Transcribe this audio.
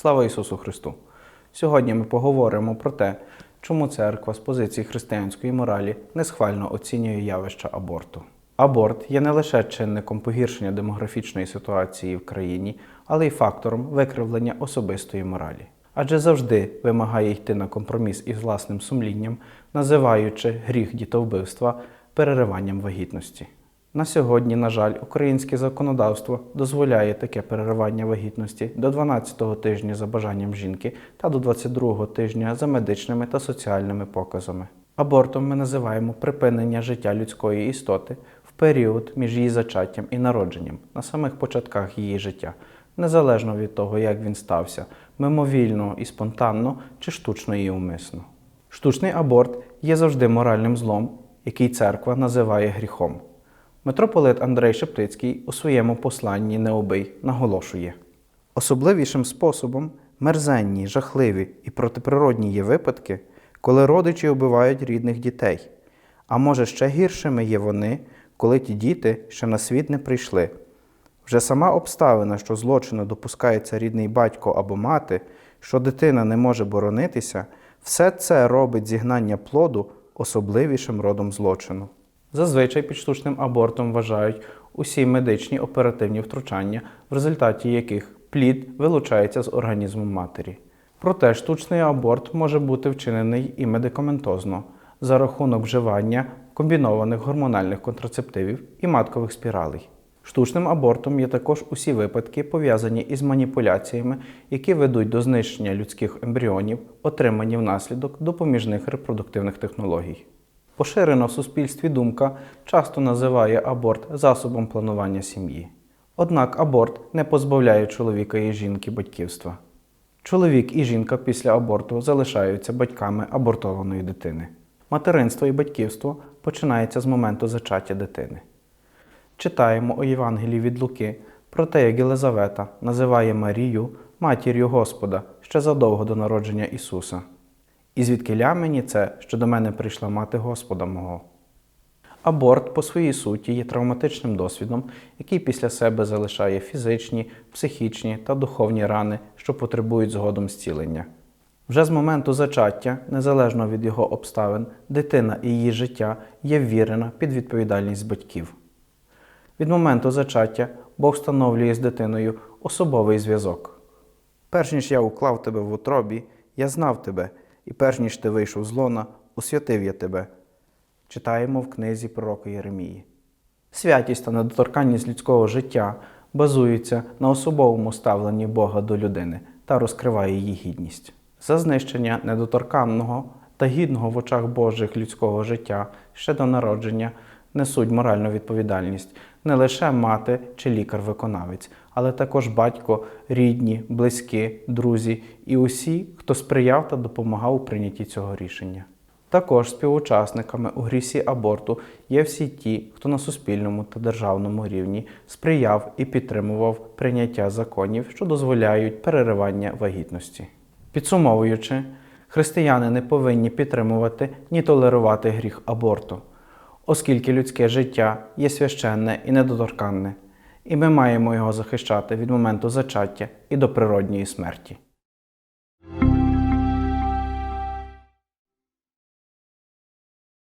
Слава Ісусу Христу! Сьогодні ми поговоримо про те, чому церква з позиції християнської моралі несхвально оцінює явище аборту. Аборт є не лише чинником погіршення демографічної ситуації в країні, але й фактором викривлення особистої моралі. Адже завжди вимагає йти на компроміс із власним сумлінням, називаючи гріх дітовбивства перериванням вагітності. На сьогодні, на жаль, українське законодавство дозволяє таке переривання вагітності до 12-го тижня за бажанням жінки та до 22-го тижня за медичними та соціальними показами. Абортом ми називаємо припинення життя людської істоти в період між її зачаттям і народженням на самих початках її життя, незалежно від того, як він стався, мимовільно і спонтанно чи штучно і умисно. Штучний аборт є завжди моральним злом, який церква називає гріхом. Митрополит Андрей Шептицький у своєму посланні Необий наголошує: особливішим способом мерзенні, жахливі і протиприродні є випадки, коли родичі убивають рідних дітей. А може ще гіршими є вони, коли ті діти ще на світ не прийшли. Вже сама обставина, що злочину допускається рідний батько або мати, що дитина не може боронитися, все це робить зігнання плоду особливішим родом злочину. Зазвичай під штучним абортом вважають усі медичні оперативні втручання, в результаті яких плід вилучається з організму матері. Проте штучний аборт може бути вчинений і медикаментозно за рахунок вживання комбінованих гормональних контрацептивів і маткових спіралей. Штучним абортом є також усі випадки, пов'язані із маніпуляціями, які ведуть до знищення людських ембріонів, отримані внаслідок допоміжних репродуктивних технологій. Поширена в суспільстві думка часто називає аборт засобом планування сім'ї. Однак аборт не позбавляє чоловіка і жінки батьківства. Чоловік і жінка після аборту залишаються батьками абортованої дитини. Материнство і батьківство починається з моменту зачаття дитини. Читаємо у Євангелії від Луки про те, як Єлизавета називає Марію матір'ю Господа ще задовго до народження Ісуса. І звідкиля мені це, що до мене прийшла мати Господа мого. Аборт по своїй суті є травматичним досвідом, який після себе залишає фізичні, психічні та духовні рани, що потребують згодом зцілення. Вже з моменту зачаття, незалежно від його обставин, дитина і її життя є ввірена під відповідальність батьків. Від моменту зачаття Бог встановлює з дитиною особовий зв'язок. Перш ніж я уклав тебе в утробі, я знав тебе, і перш ніж ти вийшов з лона, освятив я тебе. Читаємо в книзі пророка Єремії. Святість та недоторканність людського життя базуються на особовому ставленні Бога до людини та розкриває її гідність. За знищення недоторканного та гідного в очах Божих людського життя ще до народження несуть моральну відповідальність не лише мати чи лікар-виконавець, але також батько, рідні, близькі, друзі і усі, хто сприяв та допомагав у прийнятті цього рішення. Також співучасниками у грісі аборту є всі ті, хто на суспільному та державному рівні сприяв і підтримував прийняття законів, що дозволяють переривання вагітності. Підсумовуючи, християни не повинні підтримувати ні толерувати гріх аборту, оскільки людське життя є священне і недоторканне, і ми маємо його захищати від моменту зачаття і до природньої смерті.